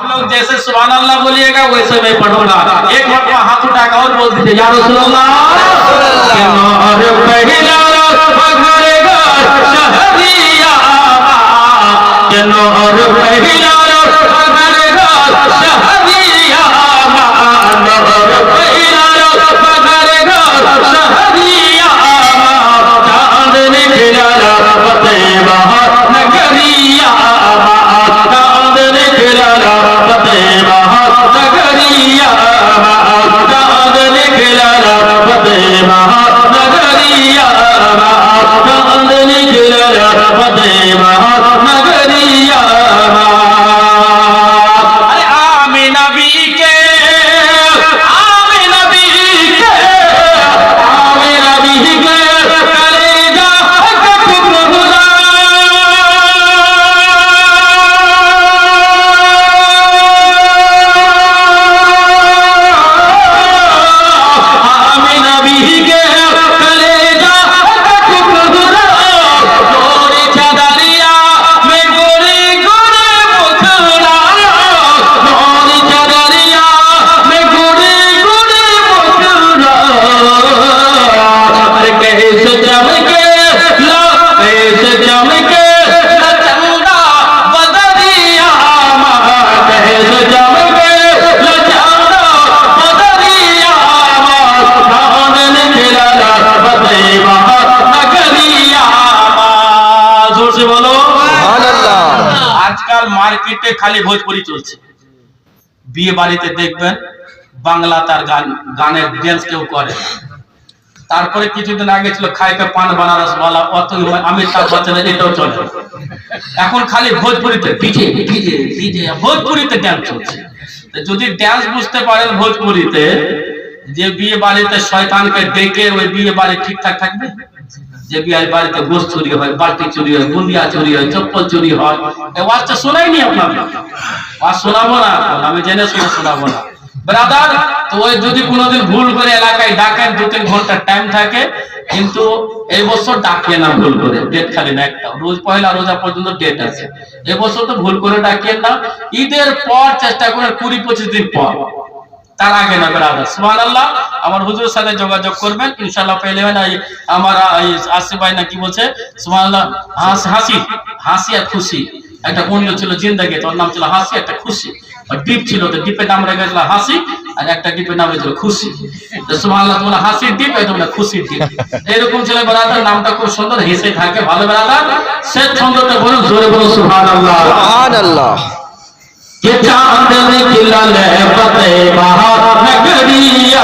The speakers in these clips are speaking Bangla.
आप लोग जैसे सुबह अल्लाह बोलिएगा, वैसे मैं पढ़ूँगा। एक मरतबा हाथ उठाकर और बोल दीजिए, या জয় আজকাল মার্কেটে খালি ভোজপুরি চলছে। বিয়ে বাড়িতে দেখবেন বাংলা তার গান, গানের ড্যান্স কেউ করে। তারপরে কিছুদিন আগে ছিল খাইকে পান বানারস वाला অত অমিতাভ বচ্চনের এটাও চলে। এখন খালি ভোজপুরিতে ডিজে ভোজপুরিতে ড্যান্স চলছে। যদি ড্যান্স বুঝতে পারেন ভোজপুরিতে, যে বিয়ে বাড়িতে শয়তানকে ডেকে ওই বিয়ে বাড়ি ঠিকঠাক থাকবে? যে বাড়িতে গোস চুরি হয় বালতি চুরি হয় বুন্দিয়া চুরি হয়, চপ্পল চুরি হয়। ওয়াজটা শোনাইনি আপনার? ওয়াজ শোনাবো না আমি জেনে শুনে শোনাবো না। ব্রাদার তো ওই যদি কোনোদিন ভুল করে এলাকায় ডাকেন, দু তিন ঘণ্টা টাইম থাকে, কিন্তু এই বছর ডাকিয়ে না ভুল করে ডেট খালি না একটা। রোজ, পয়লা রোজা পর্যন্ত ডেট আছে। এই বছর তো ভুল করে ডাকিয়ে না। ঈদের পর চেষ্টা করেন কুড়ি পঁচিশ দিন পর। তার আগে না ব্রাদার সুবহানাল্লাহ, আমার হুজুরের সাথে যোগাযোগ করবেন, ইনশাআল্লাহ পেলে এই আমার আসিফ ভাই না কি বলছে, সুবহানাল্লাহ, হাসি হাসি হাসি আর খুশি। একটা মূল্য ছিল জিন্দাগি, তোর নাম ছিল হাসি, একটা খুশি। ডিপ ছিল, তো ডিপের নাম রেখেছিল হাসি, আর একটা ডিপের নাম রেখেছিল খুশি। সুবহানাল্লাহ, তোমরা হাসির ডিপ, এই তোমরা খুশির ডিপ। এরকম ছিল ব্রাদার নামটা খুব সুন্দর, হেসে থাকে ভালো ব্রাদার সে ছন্দটা বলুন জোরে বলুন সুবহানাল্লাহ। ये चांद निकला ले फते बाहर नगरिया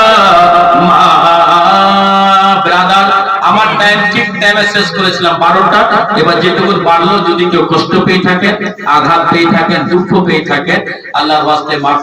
টাইমে শেষ করেছিলাম বারোটা। এবার যেটুকু বাড়লো, যদি কেউ কষ্ট পেয়ে থাকে, আঘাত পেয়ে থাকে দুঃখ পেয়ে থাকে আল্লাহর বাস্তে মাফ